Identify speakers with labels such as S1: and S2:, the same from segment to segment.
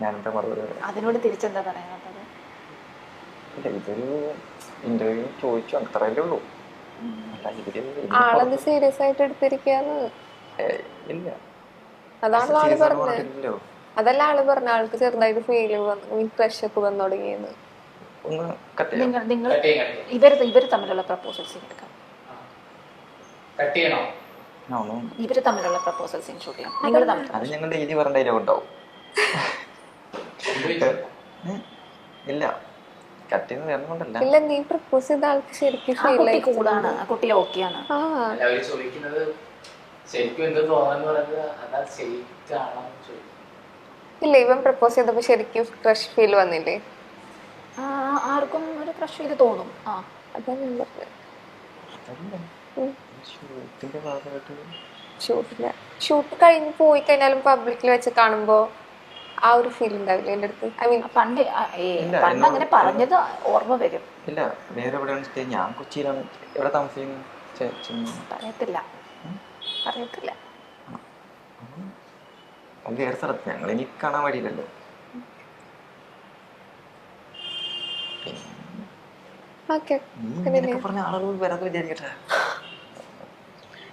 S1: ഞാനെന്താ മറുപടി പറയാം?
S2: അതിനോട് തിരിച്ചെന്താ പറയാത്തത്
S1: ഇല്ല ഇതൊരു ഇന്റർവ്യൂ ചോദിച്ചു അത്രയല്ലേ ഉള്ളൂ.
S3: ആളത് സീരിയസ് ആയിട്ട് എടുത്തിരിക്കാന്ന്?
S1: ഇല്ല.
S3: അതാണല്ലോ
S1: ആൾ
S3: പറഞ്ഞത്. അതല്ല ആൾ പറഞ്ഞ ആൾക്ക് ചെറുതായിട്ട് ഫീൽ വന്നു ക്രഷ് ഒക്കെ വന്നു തുടങ്ങിയെന്ന്.
S1: ഒന്ന് കട്ട് ചെയ്യാം
S2: നിങ്ങൾ നിങ്ങൾ ഇവർ ഇവർ തമ്മിലുള്ള പ്രപ്പോസൽസ് എടുക്കാം. ഇവർ തമ്മിലുള്ള പ്രപ്പോസൽസ് സീൻ ഷൂട്ട് ചെയ്യാം നിങ്ങൾ തമ്മിൽ
S1: അത് ഞങ്ങൾ ഡെയിലി പറഞ്ഞ ഡയലോഗ് ഉണ്ടാവും? ഇല്ല.
S3: ഇല്ല നീ പ്രപ്പോസ് ചെയ്ത ആൾക്ക് ശരിക്കും
S2: കൂടാണ്. ആ കുട്ടി ഓക്കെയാണ്
S3: ആ.
S4: അല്ല അവർ ചോദിക്കുന്നത് ശരിക്കും എന്ത് തോന്നുന്നു പറയുന്നത് അതാ ശരിക്കാണോ ചോദിക്കുന്നത്
S3: ഇല്ല ഇവൻ പ്രപ്പോസ് ചെയ്തപ്പോ ശരിക്കും ക്രഷ് ഫീൽ വന്നില്ലേ?
S2: ആ, ആർക്കും ഒരു ക്രഷ് ഫീൽ തോന്നും. ആ.
S3: അതാ ഞാൻ പറഞ്ഞത്. ഷൂട്ടില്ല ഷൂട്ട് കഴിഞ്ഞ് പോയി കഴിഞ്ഞാലും പബ്ലിക്കിൽ വെച്ച് കാണുമ്പോ ആ ഒരു ഫീൽ ഉണ്ടാവില്ല എന്റെ അടുത്ത്. ഐ മീൻ
S2: പണ്ട് പണ്ട് അങ്ങനെ പറഞ്ഞത് ഓർമ്മ വരും.
S1: ഇല്ല വേറെ എവിടെയാണ് സ്റ്റേ ഞാൻ കൊച്ചിയിലാണ്. എവിടെ താമസിക്കുന്നത്.
S2: പറയത്തില്ല. പറയത്തില്ല.
S1: വേറെ സ്ഥലത്ത്? ഞങ്ങൾ എനിക്ക് കാണാൻ വഴിയില്ലല്ലോ.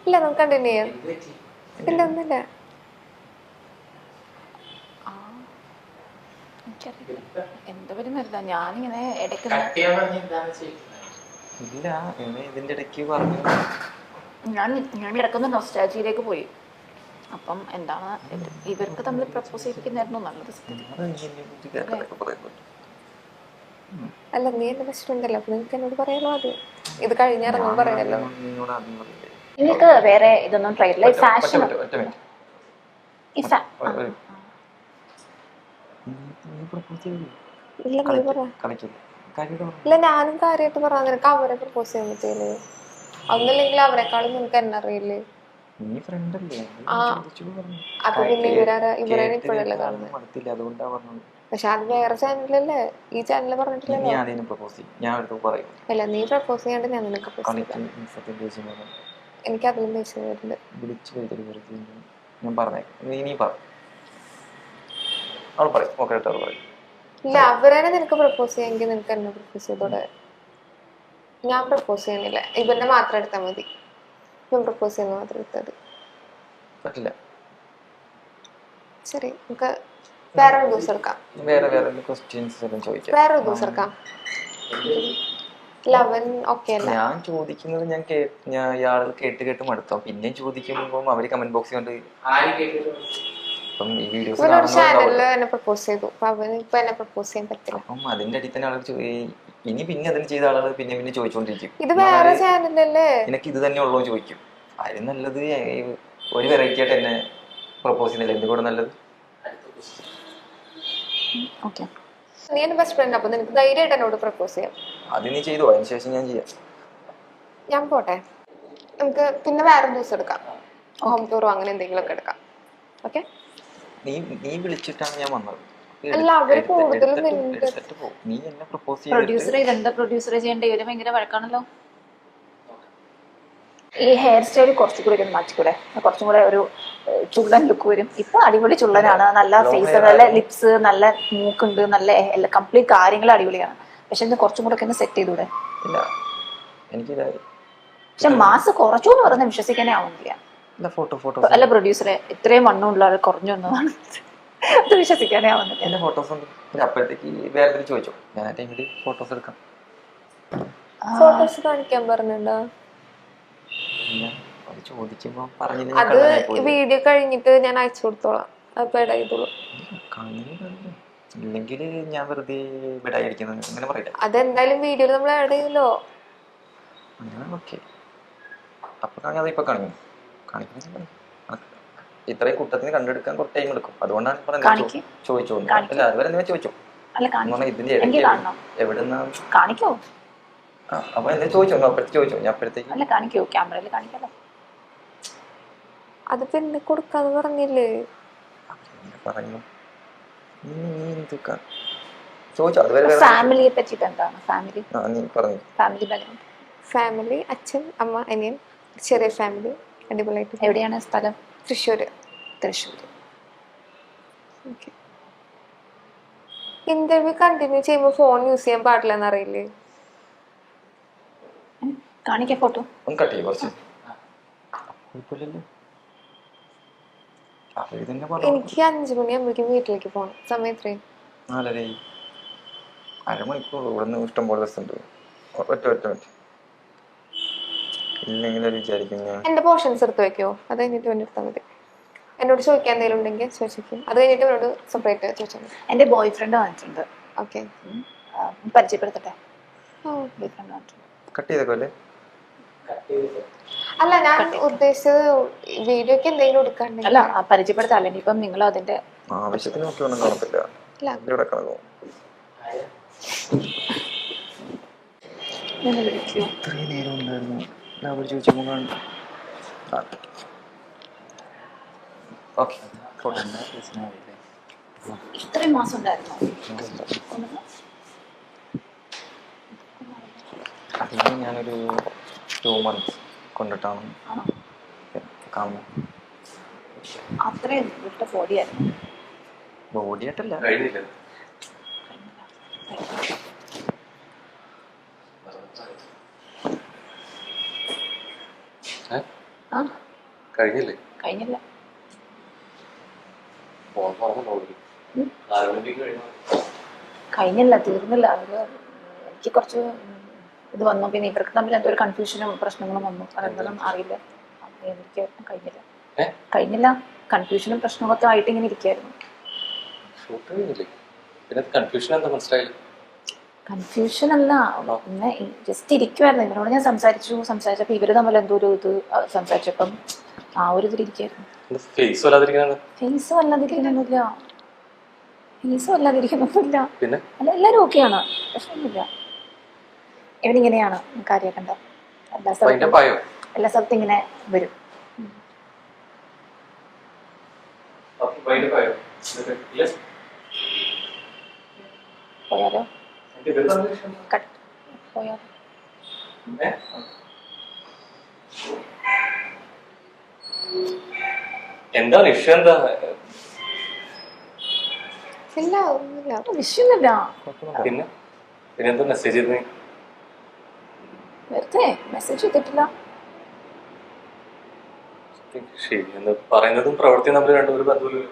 S3: ഇല്ല നമുക്ക് കണ്ടിന്യൂ ചെയ്യാം? ഇല്ല ഒന്നുമില്ല
S2: ആ എനിക്കറിയില്ല വരുന്നില്ല ഞാനിങ്ങനെ ഇടയ്ക്ക്
S4: കട്ട് ചെയ്യാൻ പറഞ്ഞ എന്താണ്
S1: ഇല്ല ഇതിന്റെ ഇടയ്ക്ക് പറഞ്ഞു.
S2: ഞാൻ ഞാൻ ഇടക്കുന്ന നൊസ്റ്റാജിയിലേക്ക് പോയി. അപ്പം എന്താണ് ഇവർക്ക് തമ്മിൽ പ്രപ്പോസ് ചെയ്യിപ്പിക്കുന്നതായിരുന്നു നല്ലത്
S3: അല്ല? നീ എന്റെ ബെസ്റ്റ് ഉണ്ടല്ലോ അപ്പൊ നിനക്ക് എന്നോട് പറയാലോ അത് ഇത് കഴിഞ്ഞിറങ്ങും പറയാലോ.
S2: നിങ്ങൾക്ക് വേറെ ഇതൊന്നും ട്രൈ
S1: ഇല്ല
S2: ഫാഷൻ ഈ
S1: പ്രപ്പോസ് ചെയ്തു
S3: ഇല്ല നീ പറ.
S1: കളിക്കില്ല കാര്യമായിട്ട് പറഞ്ഞു
S3: ഇല്ല ഞാനും കാര്യമായിട്ട് പറയാൻ നിനക്ക് അവരെ പ്രപ്പോസ് ചെയ്യാൻ പറ്റിയില്ലേ ഒന്നില്ലെങ്കിൽ അവരെക്കാളും നിനക്ക് എന്നെ അറിയില്ലേ?
S1: നീ ഫ്രണ്ട് അല്ലേ? നീ
S3: ആ.
S1: ചോദിച്ചു പറഞ്ഞു.
S3: അപ്പൊ പിന്നെ ഇവരാരാ? ഇവരെ ഇപ്പോഴല്ലേ കാണുന്നത്.
S1: മടുത്തില്ല അതുകൊണ്ടാ പറഞ്ഞത്.
S3: പക്ഷെ അത് വേറെ ചാനലല്ലേ ഈ ചാനൽ
S1: നീ
S3: പറഞ്ഞിട്ടില്ലല്ലോ
S1: ആദ്യം പ്രപ്പോസ് ചെയ്യും. ഞാൻ അടുത്ത് പറയും
S3: അല്ല നീ പ്രപ്പോസ് ചെയ്യാണ്ട് ഞാൻ നിനക്ക്
S1: കളിക്ക്
S3: ചെയ്യാം.
S1: സത്യം ചോദിച്ചു
S3: എനിക്ക് അതിലും ദേഷ്യം വരുന്നുണ്ട്.
S1: വിളിച്ചു ഞാൻ പറഞ്ഞേ നീ നീ പറ. അവൾ പറയും. ഓക്കെ അവൾ പറയും.
S3: ഇല്ല അവരെ നിനക്ക് പ്രപ്പോസ് ചെയ്യാമെങ്കിൽ നിനക്ക് എന്നെ പ്രപ്പോസ് ചെയ്തോടെ. ഞാൻ പ്രപ്പോസ് ചെയ്യുന്നില്ല. ഇവന്റെ മാത്രം എടുത്താൽ മതി. ഞാൻ പ്രപ്പോസ് ചെയ്യുന്ന മാത്രം എടുത്താൽ മതി.
S1: പറ്റില്ല.
S3: ശരി നമുക്ക് വേറൊരു ദിവസം എടുക്കാം.
S1: വേറെ വേറെ ക്വസ്റ്റ്യൻസ് എല്ലാം ചോദിക്കാം.
S3: വേറൊരു ദിവസം എടുക്കാം. ലവൻ ഓക്കെ അല്ല.
S1: ഞാൻ ചോദിക്കുന്നത് ഞാൻ ഞാൻ ഇയാൾ കേട്ട് കേട്ട് മടുത്തോ? പിന്നെയും ചോദിക്കുമ്പോൾ അവർ കമന്റ് ബോക്സിൽ കൊണ്ട് ഇപ്പം ഈ വീഡിയോസ്
S3: അപ്പൊ
S1: അതിന്റെ അടിയിൽ തന്നെ ആളുകൾ ഇനി പിന്നെ അതിൽ ചെയ്ത ആളുകൾ പിന്നെ പിന്നെ
S3: ചാനലല്ലേ
S1: നിനക്ക് ഇത് തന്നെ ഉള്ളൂ ചോദിക്കും. അതിന് നല്ലത് ഒരു വെറൈറ്റി ആയിട്ട് എന്നെ പ്രപ്പോസ് ചെയ്യുന്നില്ല. എന്തുകൂടെ നല്ലത്.
S2: ഓക്കെ.
S3: നീ എന്റെ ബെസ്റ്റ് ഫ്രണ്ട് അപ്പൊ നിനക്ക് ധൈര്യമായിട്ട് എന്നോട് പ്രപ്പോസ് ചെയ്യാം.
S1: അത് നീ ചെയ്തു? അതിന് ശേഷം ഞാൻ ചെയ്യാം.
S3: ഞാൻ പോട്ടെ. നമുക്ക് പിന്നെ വേറെ ദിവസം എടുക്കാം. ഹോം ടൂറോ അങ്ങനെ എന്തെങ്കിലും ഒക്കെ എടുക്കാം. ഓക്കെ?
S1: നീ നീ വിളിച്ചിട്ടാണ് ഞാൻ വന്നത്.
S3: അല്ല,
S1: അവർ
S3: കൂടുതലും നിന്റെ-.
S1: നീ എന്നെ പ്രപ്പോസ്
S2: പ്രൊഡ്യൂസർ
S1: പ്രൊഡ്യൂസറെ
S2: ഇതെന്താ പ്രൊഡ്യൂസർ ചെയ്യണ്ടേ? ഇവർ ഭയങ്കര വഴക്കാണല്ലോ. ഈ ഹെയർ സ്റ്റൈൽ കുറച്ചും കൂടി ഒന്ന് മാറ്റിക്കൂടെ? കുറച്ചും കൂടെ ഒരു ചുള്ളൻ ലുക്ക് വരും. ഇപ്പൊ അടിപൊളി ചുള്ളനാണ്. നല്ല ഫേസ് നല്ല ലിപ്സ് നല്ല മൂക്കുണ്ട് നല്ല എല്ലാ കംപ്ലീറ്റ് കാര്യങ്ങൾ അടിപൊളിയാണ്. പക്ഷെ ഇത് കുറച്ചും കൂടെ ഒക്കെ ഒന്ന് സെറ്റ് ചെയ്തൂടെ? പക്ഷെ മാസ് കുറച്ചു എന്ന് പറയുന്നത് വിശ്വസിക്കാനേ ആവുന്നില്ല.
S1: ഫോട്ടോ ഫോട്ടോ
S2: അല്ല പ്രൊഡ്യൂസറെ ഇത്രയും വണ്ണമുള്ള ആൾ കുറഞ്ഞു വന്നതാണ് അത് വിശ്വസിക്കാനേ ആവുന്നില്ല.
S1: എന്റെ ഫോട്ടോസ് ഉണ്ട് പിന്നെ അപ്പോഴത്തേക്ക് വേറെ എന്തെങ്കിലും ചോദിച്ചോ? ഞാൻ ആ ടൈമിൽ ഫോട്ടോസ് എടുക്കാം.
S3: ഫോട്ടോസ് കാണിക്കാൻ പറഞ്ഞിട്ടുണ്ടോ?
S1: അത് ചോദിക്കുമ്പോ പറഞ്ഞില്ല?
S3: അത് വീഡിയോ കഴിഞ്ഞിട്ട് ഞാൻ അയച്ചു കൊടുത്തോളാം. അപ്പൊ ഇടയിത്തോളൂ
S1: ഇല്ലെങ്കിൽ ഞാൻ വെറുതെ വിടായിരിക്കുന്നത് അങ്ങനെ പറയില്ല.
S3: അതെന്തായാലും വീഡിയോയിൽ നമ്മൾ
S1: അങ്ങനെ ഓക്കെ അപ്പൊ കാണിക്കും കാണിക്കുന്നില്ല ഇത്രയും കൂട്ടത്തിന് കണ്ടെടുക്കാൻ കുറച്ച് ടൈം എടുക്കും. അതുകൊണ്ടാണ് ഇപ്പൊ. ചോദിച്ചു. അല്ല അതുവരെ നിങ്ങൾ ചോദിച്ചു ഇതിന്റെ എവിടുന്ന?
S2: കാണിക്കോ?
S1: അപ്പൊ എന്നെ ചോദിച്ചു അപ്പഴത്തേക്ക് ചോദിച്ചു? ഞാൻ അപ്പഴത്തേക്ക്
S2: അല്ല കാണിക്കോ? ക്യാമറയിൽ
S3: അത് പിന്നെ കൊടുക്കാന്ന് പറഞ്ഞില്ലേ?
S1: പറഞ്ഞു. ചോദിച്ചോ അതുവരെ
S2: ഫാമിലിയെ എന്താണ്? ഫാമിലി?
S1: ആ നീ പറഞ്ഞു.
S2: Family background.
S3: ഫാമിലി അച്ഛൻ അമ്മ അനിയൻ ചെറിയ ഫാമിലി. അടിപൊളിയായിട്ട്.
S2: എവിടെയാണ് സ്ഥലം?
S3: Thrissur.
S2: Thrissur
S3: okay. Interview continue ചെയ്യുമ്പോൾ ഫോൺ യൂസ് ചെയ്യാൻ പാടില്ല എന്നറിയില്ലേ
S2: കാണിക്കാം ഫോട്ടോ
S3: എനിക്ക് അഞ്ചു മണിയാകുമ്പോഴേക്കും വീട്ടിലേക്ക് പോകണം സമയം എത്രയും
S1: അരമണിക്കൂർ. ഇവിടെ നിന്ന് ഇഷ്ടം പോലെ ബസ് ഉണ്ട്. ഒറ്റ ഒറ്റ ഒറ്റ. ഇല്ലെങ്കിൽ അവർ വിചാരിക്കും ഞാൻ
S3: എന്റെ പോർഷൻസ് എടുത്ത് വെക്കോ? അത് കഴിഞ്ഞിട്ട് വേണ്ടി എടുത്താൽ മതി. എന്നോട് ചോദിക്കാൻ എന്തെങ്കിലും ഉണ്ടെങ്കിൽ ചോദിച്ചേക്കും. അത് കഴിഞ്ഞിട്ട് എന്നോട് സെപ്പറേറ്റ് ചോദിച്ചാൽ മതി.
S2: എന്റെ ബോയ് ഫ്രണ്ട് വന്നിട്ടുണ്ട്
S3: ഓക്കെ
S2: പരിചയപ്പെടുത്തട്ടെ? ബോയ് ഫ്രണ്ട്
S1: കട്ട് അല്ലേ?
S3: ഞാൻ ഉദ്ദേശിച്ചത് വീഡിയോക്ക് എന്തെങ്കിലും എടുക്കാണ്ടെങ്കിൽ
S2: അല്ല ആ പരിചയപ്പെടുത്താല്ല ഇപ്പം നിങ്ങൾ അതിന്റെ
S1: ആവശ്യത്തിന് നോക്കി ഒന്നും കാണത്തില്ല.
S3: ഇല്ല.
S1: ഇവിടെ ഇത്രയും നേരം ഉണ്ടായിരുന്നു. അവർ ചോദിച്ചപ്പോൾ ഓക്കെ
S2: ഇത്രയും മാസം ഉണ്ടായിരുന്നോ?
S1: അതിന് ഞാനൊരു ടു മന്ത്സ് കൊണ്ടിട്ടാണ്. കാണുന്നത്
S2: അത്രയും ബോഡിയായിരുന്നു
S1: ബോഡി ആയിട്ടല്ല.
S5: കഴിഞ്ഞില്ല ഏ?
S2: ആ
S5: കഴിഞ്ഞില്ലേ?
S2: കഴിഞ്ഞില്ല. കഴിഞ്ഞില്ല തീർന്നില്ല. അത് എനിക്ക് കുറച്ച് ഇത് വന്നു. പിന്നെ ഇവർക്ക് തമ്മിൽ എന്തോ ഒരു കൺഫ്യൂഷനും പ്രശ്നങ്ങളും വന്നു. അതെന്താണെന്ന് അറിയില്ല. എനിക്ക് കഴിഞ്ഞില്ല? കഴിഞ്ഞില്ല. കൺഫ്യൂഷനും പ്രശ്നങ്ങളൊക്കെ ആയിട്ട് ഇങ്ങനെ ഇരിക്കായിരുന്നു
S5: പിന്നെ കൺഫ്യൂഷൻ എന്താ മനസ്സിലായില്ല.
S2: കൺഫ്യൂഷൻ അല്ല. പിന്നെ ജസ്റ്റ് ഇരിക്കുമായിരുന്നു ഇവരോട് ഞാൻ സംസാരിച്ചു. സംസാരിച്ചപ്പോൾ ഇവർ തമ്മിൽ എന്തോ ഒരു ഇത് സംസാരിച്ചപ്പം ആ ഒരു ഇതിൽ ഇരിക്കായിരുന്നു
S5: ഫേസ് വല്ലാതിരിക്കുന്നത്
S2: ഫേസ് വല്ലാതിരിക്കുന്നൊന്നുമില്ല. ഫേസ് വല്ലാതിരിക്കുന്നൊന്നുമില്ല.
S5: പിന്നെ?
S2: അല്ല എല്ലാവരും ഓക്കെയാണ്. പ്രശ്നമൊന്നുമില്ല. ഇവനിങ്ങനെയാണ് കാര്യമൊക്കെ ഉണ്ടാവും എല്ലാ സ്ഥലത്തും
S5: പായോ
S2: എല്ലാ സ്ഥലത്തും ഇങ്ങനെ വരും. പോയാലോ? കട്ട്.
S5: എന്താണ് ഇഷ്യൂ എന്താ
S3: ഇല്ല ഇല്ല
S2: വിഷയമൊന്നുമില്ല
S5: പിന്നെ? പിന്നെ എന്താ മെസ്സേജ് ചെയ്തേ?
S2: വെറുതെ മെസ്സേജ് ചെയ്തിട്ടില്ല.
S5: ശരി എന്ന് പറയുന്നതും പ്രവൃത്തിയും തമ്മിൽ രണ്ടുപേരും ബന്ധമില്ല.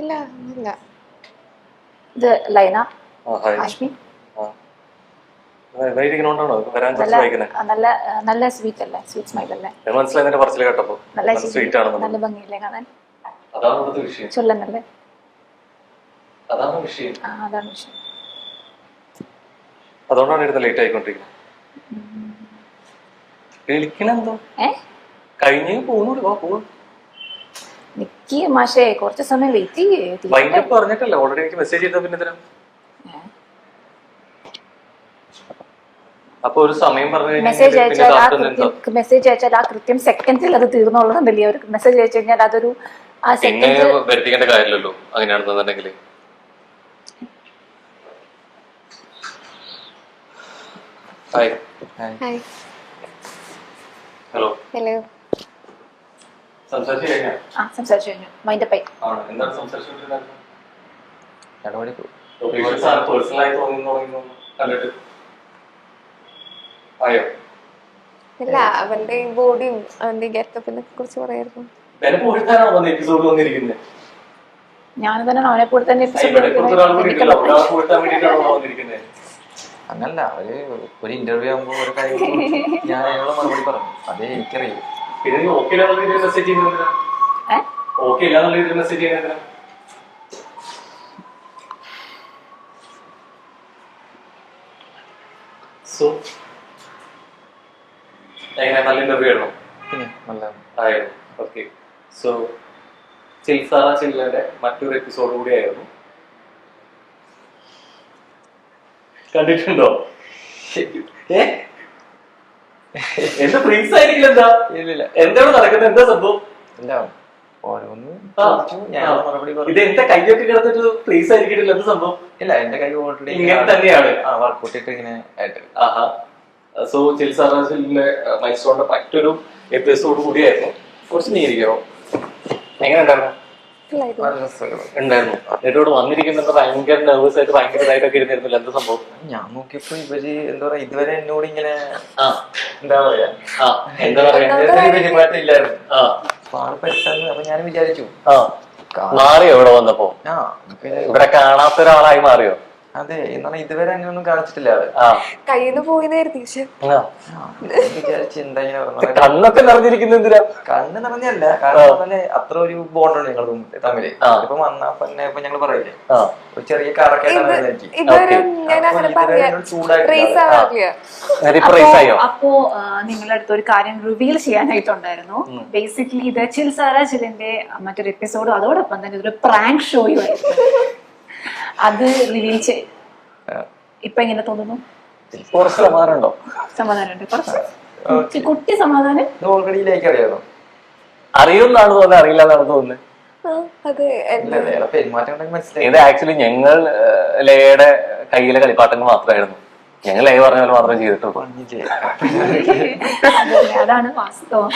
S3: ഇല്ല ഒന്നുമില്ല.
S2: ഇത് ലൈന.
S5: വരാൻ
S2: നല്ല നല്ല സ്വീറ്റ് അല്ലേ? സ്വീറ്റ് സ്മൈൽ നല്ല
S5: സ്വീറ്റ് ആണ്
S2: നല്ല ഭംഗിയില്ലേ കാണാൻ?
S5: അതാണ് വിഷയം.
S2: ചൊല്ലുന്നല്ലേ
S5: അതാണ് വിഷയം.
S2: ആ അതാണ് വിഷയം.
S5: അതുകൊണ്ടാണ് ഇരുന്ന് ലേറ്റ് ആയിക്കൊണ്ടിരിക്കുന്നത്. വിളിക്കണെന്തോ?
S2: ഏ?
S5: കഴിഞ്ഞ് പോകുന്നു വാ പോവാ.
S2: നിക്കി മാഷേ കുറച്ച് സമയം വെയിറ്റ് ചെയ്യേ.
S5: അപ്പ് ഓൾറെഡി എനിക്ക് മെസ്സേജ് ചെയ്ത പിന്നെ അപ്പൊ ഒരു സമയം പറഞ്ഞു
S2: മെസ്സേജ് അയച്ചാൽ ആ കൃത്യം മെസ്സേജ് അയച്ചാൽ ആ കൃത്യം സെക്കൻഡിൽ അത് തീർന്നുള്ളതല്ലേ അവർക്ക് മെസ്സേജ് അയച്ചു കഴിഞ്ഞാൽ അതൊരു ആ
S5: പിന്നെ
S2: സെക്കൻഡ്
S5: വരുത്തിക്കേണ്ട കാര്യമില്ലല്ലോ? അങ്ങനെയാണെന്നുണ്ടെങ്കിൽ ഹായ്
S3: ഹായ്
S5: ഹലോ
S3: ഹലോ
S5: സംസാരിച്ചു കഴിഞ്ഞാ?
S2: ആ സംസാരിച്ചു കഴിഞ്ഞു. മൈൻഡ് പൈ
S5: ആണ്? എന്താണ് സംസാരിച്ചുകൊണ്ടിരുന്നത്
S1: ഇടപെടി
S5: പേഴ്സണലായി തോന്നി തോന്നുന്നു കണ്ടിട്ട്. ആയോ
S3: ഇല്ല അവന്റെ ബോഡിയും അവന്റെ ഗെറ്റപ്പിനെ കുറിച്ച് പറയായിരുന്നു.
S5: വന്ന എപ്പിസോഡ് വന്നിരിക്കുന്നത്
S2: ഞാൻ തന്നെ അവനെ കൂടെ തന്നെ
S1: അങ്ങനല്ല അവർ ഒരു ഇന്റർവ്യൂ ആകുമ്പോ ഒരു കാര്യം ഞാൻ അതിനുള്ള മറുപടി പറഞ്ഞു. അതേ എനിക്കറിയാം.
S5: പിന്നെ നീ ഓക്കെ ഇല്ലാന്നുള്ള രീതിയിൽ മെസ്സേജ് ചെയ്യുന്നതിനാ
S2: ഏ?
S5: ഓക്കെ ഇല്ലാന്നുള്ള രീതിയിൽ മെസ്സേജ് സോ എങ്ങനെ നല്ല ഇന്റർവ്യൂ ആയിരുന്നു? ആയിരുന്നു. ഓക്കെ സോ ചിൽസാറ ചില്ലയുടെ മറ്റൊരു എപ്പിസോഡ് കൂടി ആയിരുന്നു. കണ്ടിട്ടുണ്ടോ? എന്താ ഫ്രീസ് ആയിരിക്കില്ല എന്താ?
S1: ഇല്ല
S5: എന്താണ് നടക്കുന്നത്? എന്താ സംഭവം?
S1: ഓരോന്ന്
S5: ഇത് എന്റെ കൈയൊക്കെ കിടന്നിട്ട് ഫ്രീസ് ആയിരിക്കില്ല. എന്ത് സംഭവം?
S1: ഇല്ല എന്റെ കൈ ഓൾറെഡി
S5: ഇങ്ങനെ തന്നെയാണ്.
S1: വർക്കൗട്ട് ഇട്ട് ഇങ്ങനെ ആയിട്ട്.
S5: ആഹാ. സോ ചിൽസാറിന്റെ മൈസൂറിന്റെ മറ്റൊരു എപ്പിസോഡ് കൂടിയായിരുന്നു. കുറച്ച് നീരിക്കോ എങ്ങനെ ഉണ്ടായിരുന്നു ഉണ്ടായിരുന്നു. എന്നിട്ട് ഇവിടെ വന്നിരിക്കുന്നുണ്ട് ഭയങ്കര നെർവസ് ആയിട്ട് ഭയങ്കര ഇതായിട്ടൊക്കെ ഇരുന്നിരുന്നില്ല. എന്താ സംഭവം?
S1: ഞാൻ നോക്കിയപ്പോ ഇവർ എന്താ പറയാ ഇതുവരെ എന്നോട് ഇങ്ങനെ
S5: ആ.
S1: എന്താ പറയാ?
S5: ആ എന്താ പറയാ?
S1: പെരുമാറ്റമില്ലായിരുന്നു ആൾ പെട്ടെന്ന് അപ്പൊ ഞാൻ വിചാരിച്ചു.
S5: ആ. മാറിയോ ഇവിടെ വന്നപ്പോ? ഇവിടെ കാണാത്ത ഒരാളായി മാറിയോ?
S1: അതെ എന്നാണ് ഇതുവരെ അങ്ങനെ ഒന്നും കാണിച്ചിട്ടില്ല കയ്യിന്ന്
S5: ആ
S3: കയ്യിൽ നിന്ന് പോയിന്നായിരുന്നു പക്ഷെ
S1: വിചാരിച്ചു എന്താ ഇങ്ങനെ
S5: കണ്ണൊക്കെ നിറഞ്ഞിരിക്കുന്ന എന്തിനാ?
S1: കണ്ണ് നിറഞ്ഞല്ല കാരണം തന്നെ അത്ര ഒരു ബോണ്ടാണ് ഞങ്ങൾ
S5: തമ്മിൽ.
S1: ഇപ്പൊ വന്നാ പിന്നെ ഇപ്പൊ ഞങ്ങൾ പറയില്ലേ?
S5: ആ.
S1: ഒരു ചെറിയ
S3: കാറൊക്കെ
S1: അപ്പൊ
S2: നിങ്ങളുടെ അടുത്ത് ഒരു കാര്യം റിവീൽ ചെയ്യാനായിട്ടുണ്ടായിരുന്നു. ബേസിക്കലി ഇത് ചിൽ സാറാ ചിലിന്റെ മറ്റൊരു എപ്പിസോഡും അതോടൊപ്പം തന്നെ ഇതൊരു പ്രാങ്ക് ഷോയും ആയിരുന്നു അത് റിവീൽ ചെയ് ഇപ്പൊ എങ്ങനെ തോന്നുന്നു?
S5: കുറച്ച് സമാധാനമുണ്ടോ?
S2: സമാധാനമുണ്ട്. കുറച്ച് കുട്ടി സമാധാനം.
S1: ഇത് ഓൾറെഡി ലേക്ക് അറിയാമോ
S5: അറിയുമെന്നാണ് തോന്നുന്നത് അറിയില്ല എന്നാണ് തോന്നുന്നത് ഇത് ആക്ച്വലി ഞങ്ങൾ ലേയുടെ കയ്യിലെ കളിപ്പാട്ടങ്ങൾ മാത്രമായിരുന്നു. ഞങ്ങൾ ലയ പറഞ്ഞ പോലെ മാത്രമേ ചെയ്തിട്ടുള്ളൂ.
S2: അതാണ് വാസ്തവം.